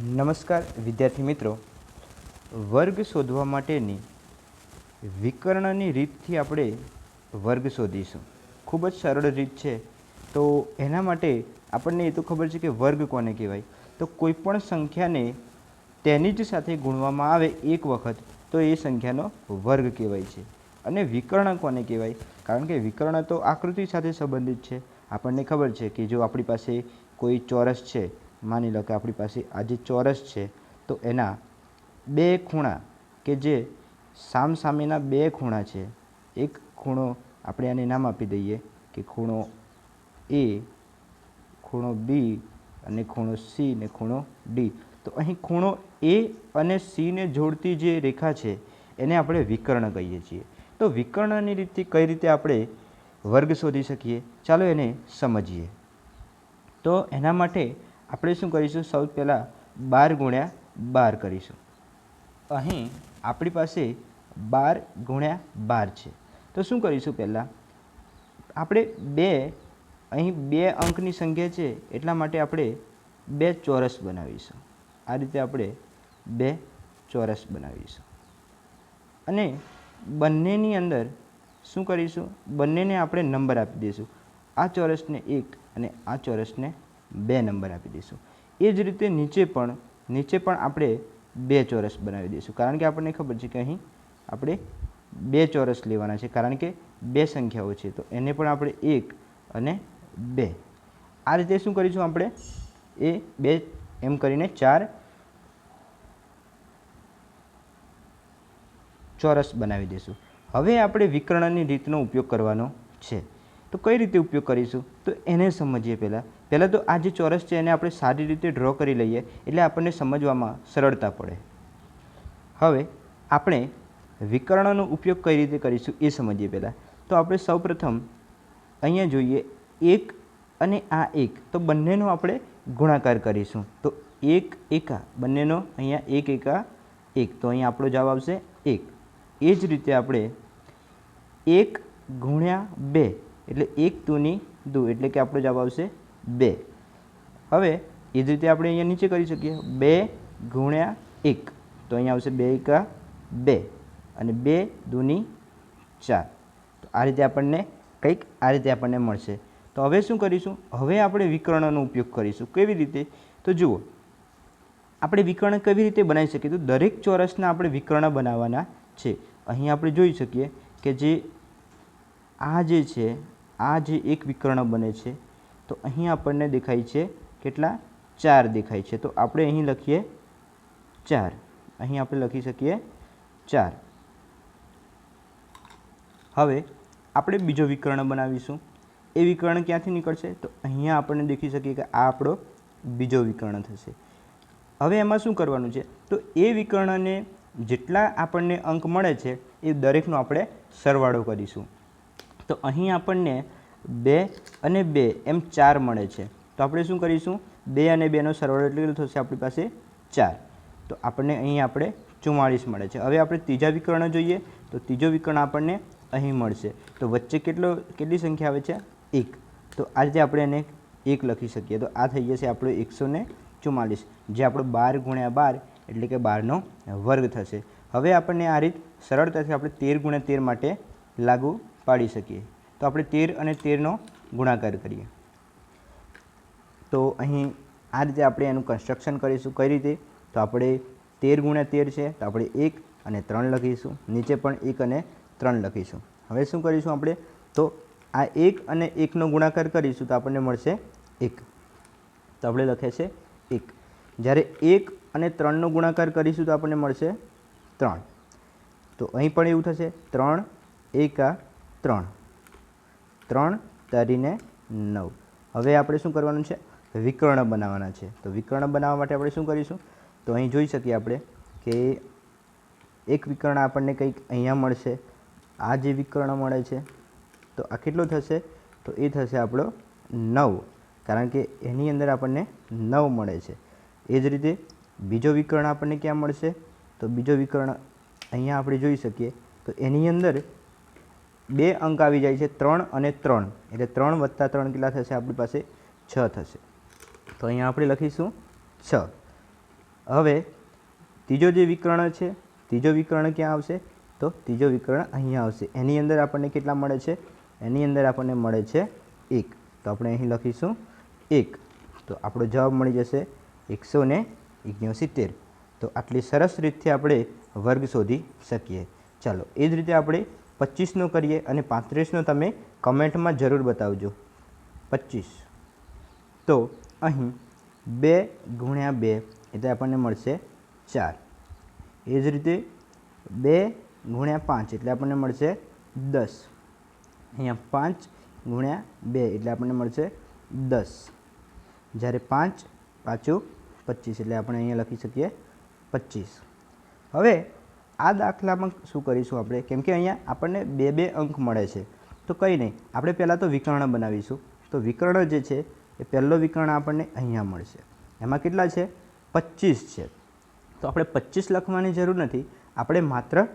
નમસ્કાર, વિદ્યાર્થી મિત્રો. વર્ગ શોધવા માટેની વિકર્ણની રીતથી આપણે વર્ગ શોધીશું. ખૂબ જ સરળ રીત છે. તો એના માટે આપણને એ તો ખબર છે કે વર્ગ કોને કહેવાય? તો કોઈ પણ સંખ્યાને તેની જ સાથે ગુણવામાં આવે એક વખત, તો એ સંખ્યાનો વર્ગ કહેવાય છે. અને વિકર્ણ કોને કહેવાય? કારણ કે વિકર્ણ તો આકૃતિ સાથે સંબંધિત છે. આપણને ખબર છે કે જો આપણી પાસે કોઈ ચોરસ છે માની લો કે આપણી પાસે આ જે ચોરસ છે, તો એના બે ખૂણા કે જે સામસામેના બે ખૂણા છે, એક ખૂણો આપણે આને નામ આપી દઈએ કે ખૂણો એ, ખૂણો બી અને ખૂણો સી ને ખૂણો ડી. તો અહીં ખૂણો એ અને સીને જોડતી જે રેખા છે, એને આપણે વિકર્ણ કહીએ છીએ. તો વિકર્ણની રીતે કઈ રીતે આપણે વર્ગ શોધી શકીએ? ચાલો એને સમજીએ. તો એના માટે આપણે શું કરીશું? સૌ પહેલાં બાર ગુણ્યા બાર કરીશું. અહીં આપણી પાસે બાર ગુણ્યા બાર છે. તો શું કરીશું પહેલાં? આપણે બે, અહીં બે અંકની સંખ્યા છે, એટલા માટે આપણે બે ચોરસ બનાવીશું. આ રીતે આપણે બે ચોરસ બનાવીશું. અને બંનેની અંદર શું કરીશું? બંનેને આપણે નંબર આપી દઈશું. આ ચોરસને એક અને આ ચોરસને બે નંબર આપી દઈશું. એ જ રીતે નીચે પણ નીચે પણ આપણે બે ચોરસ બનાવી દઈશું. કારણ કે આપણને ખબર છે કે અહીં આપણે બે ચોરસ લેવાના છે. કારણ કે બે સંખ્યાઓ છે. તો એને પણ આપણે એક અને બે. આ રીતે શું કરીશું આપણે? એ બે, એમ કરીને ચાર ચોરસ બનાવી દઈશું. હવે આપણે વિકર્ણની રીતનો ઉપયોગ કરવાનો છે. તો કઈ રીતે ઉપયોગ કરીશું? તો એને સમજીએ પહેલાં. પહેલાં તો આ જે ચોરસ છે એને આપણે સારી રીતે ડ્રો કરી લઈએ એટલે આપણને સમજવામાં સરળતા પડે. હવે આપણે વિકર્ણનો ઉપયોગ કઈ રીતે કરીશું એ સમજીએ પહેલાં. તો આપણે સૌપ્રથમ અહીંયા જોઈએ એક અને આ એક. તો બંનેનો આપણે ગુણાકાર કરીશું. તો એક એકા. બંનેનો અહીંયા એક એકા એક. તો અહીંયા આપણો જવાબ આવશે એક. એ જ રીતે આપણે એક ગુણ્યા બે એટલે એક દૂની દુ, એટલે કે આપણો જવાબ આવશે બે. હવે એ જ રીતે આપણે અહીંયા નીચે કરી શકીએ. બે ગુણ્યા એક. તો અહીંયા આવશે બે એકા બે અને બે દૂની ચાર. તો આ રીતે આપણને કંઈક આ રીતે આપણને મળશે. તો હવે શું કરીશું? હવે આપણે વિકર્ણનો ઉપયોગ કરીશું. કેવી રીતે? તો જુઓ, આપણે વિકર્ણ કેવી રીતે બનાવી શકીએ? તો દરેક ચોરસના આપણે વિકર્ણ બનાવવાના છે. અહીં આપણે જોઈ શકીએ કે જે આ જે છે, આ જે એક વિકર્ણ બને છે, તો અહીં આપણને દેખાય છે કેટલા? ચાર દેખાય છે. તો આપણે અહીં લખીએ ચાર. અહીં આપણે લખી શકીએ ચાર. હવે આપણે બીજો વિકર્ણ બનાવીશું. એ વિકર્ણ ક્યાંથી નીકળશે? તો અહીંયા આપણને દેખી શકીએ કે આ આપણો બીજો વિકર્ણ થશે. હવે એમાં શું કરવાનું છે? તો એ વિકર્ણને જેટલા આપણને અંક મળે છે, એ દરેકનો આપણે સરવાળો કરીશું. તો અહીં આપણને બે અને બે એમ ચાર મળે છે. તો આપણે શું કરીશું? બે અને બેનો સરવાળો એટલે કેટલો થશે? આપણી પાસે ચાર. તો આપણને અહીં આપણે ચુમ્માળીસ મળે છે. હવે આપણે ત્રીજા વિકર્ણ જોઈએ. તો ત્રીજો વિકર્ણ આપણને અહીં મળશે. તો વચ્ચે કેટલો, કેટલી સંખ્યા આવે છે? એક. તો આ રીતે આપણે એને એક લખી શકીએ. તો આ થઈ જશે આપણો એકસો ને ચુમ્માલીસ જે આપણો બાર ગુણ્યા બાર એટલે કે બારનો વર્ગ થશે. હવે આપણને આ રીત સરળતાથી આપણે તેર ગુણ્યા તેર માટે લાગુ પાડી શકીએ. તો આપણે તેર અને તેરનો ગુણાકાર કરીએ. તો અહીં આ રીતે આપણે એનું કન્સ્ટ્રક્શન કરીશું. કઈ રીતે? તો આપણે તેર ગુણ્યા તેર છે, તો આપણે એક અને ત્રણ લખીશું. નીચે પણ એક અને ત્રણ લખીશું. હવે શું કરીશું આપણે? તો આ એક અને એકનો ગુણાકાર કરીશું તો આપણને મળશે એક. તો આપણે લખે છે એક. જ્યારે એક અને ત્રણનો ગુણાકાર કરીશું તો આપણને મળશે ત્રણ. તો અહીં પણ એવું થશે. ત્રણ, એકા ત્રણ. ત્રણ તારીને નવ. હવે આપણે શું કરવાનું છે? વિકર્ણ બનાવવાના છે. તો વિકર્ણ બનાવવા માટે આપણે શું કરીશું? તો અહીં જોઈ શકીએ આપણે કે એક વિકર્ણ આપણને કંઈક અહીંયા મળશે. આ જે વિકર્ણ મળે છે, તો આ કેટલો થશે? તો એ થશે આપણો નવ. કારણ કે એની અંદર આપણને નવ મળે છે. એ જ રીતે બીજો વિકર્ણ આપણને ક્યાં મળશે? તો બીજો વિકર્ણ અહીંયા આપણે જોઈ શકીએ. તો એની અંદર બે અંક આવી જાય છે ત્રણ અને ત્રણ. એટલે ત્રણ વત્તા ત્રણ કેટલા થશે? આપણી પાસે છ થશે. તો અહીંયા આપણે લખીશું છ. હવે ત્રીજો જે વિકર્ણ છે, ત્રીજો વિકર્ણ ક્યાં આવશે? તો ત્રીજો વિકર્ણ અહીંયા આવશે. એની અંદર આપણને કેટલા મળે છે? એની અંદર આપણને મળે છે એક. તો આપણે અહીં લખીશું એક. તો આપણો જવાબ મળી જશે એકસો ને સિત્તેર તો આટલી સરસ રીતથી આપણે વર્ગ શોધી શકીએ. ચાલો, એ જ રીતે આપણે પચીસનો કરીએ અને પાંત્રીસનો તમે કમેન્ટમાં જરૂર બતાવજો. પચીસ. તો અહીં બે ગુણ્યા બે એટલે આપણને મળશે ચાર. એ જ રીતે બે ગુણ્યા પાંચ એટલે આપણને મળશે દસ. અહીંયા પાંચ ગુણ્યા બે એટલે આપણને મળશે દસ. જ્યારે પાંચ પાછું પચીસ એટલે આપણે અહીંયા લખી શકીએ પચીસ. હવે આ દાખલામાં શું કરીશું આપણે? કેમ કે અહીંયા આપણને બે બે અંક મળે છે. તો કંઈ નહીં, આપણે પહેલાં તો વિકર્ણ બનાવીશું. તો વિકર્ણ જે છે, એ પહેલો વિકર્ણ આપણને અહીંયા મળશે. એમાં કેટલા છે? પચીસ છે. તો આપણે પચીસ લખવાની જરૂર નથી, આપણે માત્ર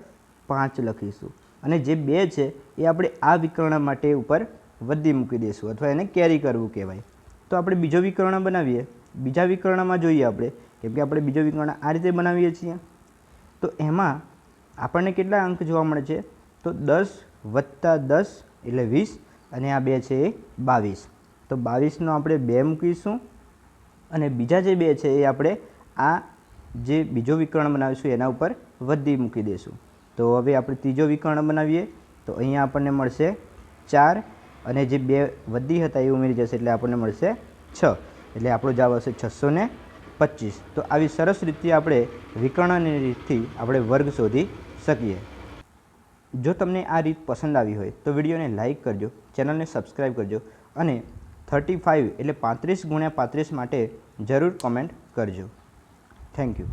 પાંચ લખીશું. અને જે બે છે, એ આપણે આ વિકર્ણ માટે ઉપર વધી મૂકી દઈશું, અથવા એને કેરી કરવું કહેવાય. તો આપણે બીજો વિકર્ણ બનાવીએ. બીજા વિકર્ણમાં જોઈએ આપણે, કેમ કે આપણે બીજો વિકર્ણ આ રીતે બનાવીએ છીએ. તો એમાં આપણને કેટલા અંક જોવા મળે છે? તો દસ વત્તા દસ એટલે વીસ અને આ બે છે એ બાવીસ. તો બાવીસનો આપણે બે મૂકીશું અને બીજા જે બે છે એ આપણે આ જે બીજો વિકર્ણ બનાવીશું એના ઉપર વધી મૂકી દઈશું તો હવે આપણે ત્રીજો વિકર્ણ બનાવીએ. તો અહીંયા આપણને મળશે ચાર અને જે બે વધી હતા એ ઉમેરી જશે એટલે આપણને મળશે છ. એટલે આપણો જવાબ હશે છસો ને પચીસ. તો આવી સરસ રીતે આપણે વિકર્ણની રીતથી આપણે વર્ગ શોધી શકીએ. જો તમને આ રીત પસંદ આવી હોય, તો વિડીયોને લાઇક કરજો, ચેનલને સબસ્ક્રાઈબ કરજો અને થર્ટી ફાઇવ એટલે પાંત્રીસ ગુણ્યા પાંત્રીસ માટે જરૂર કોમેન્ટ કરજો. Thank you.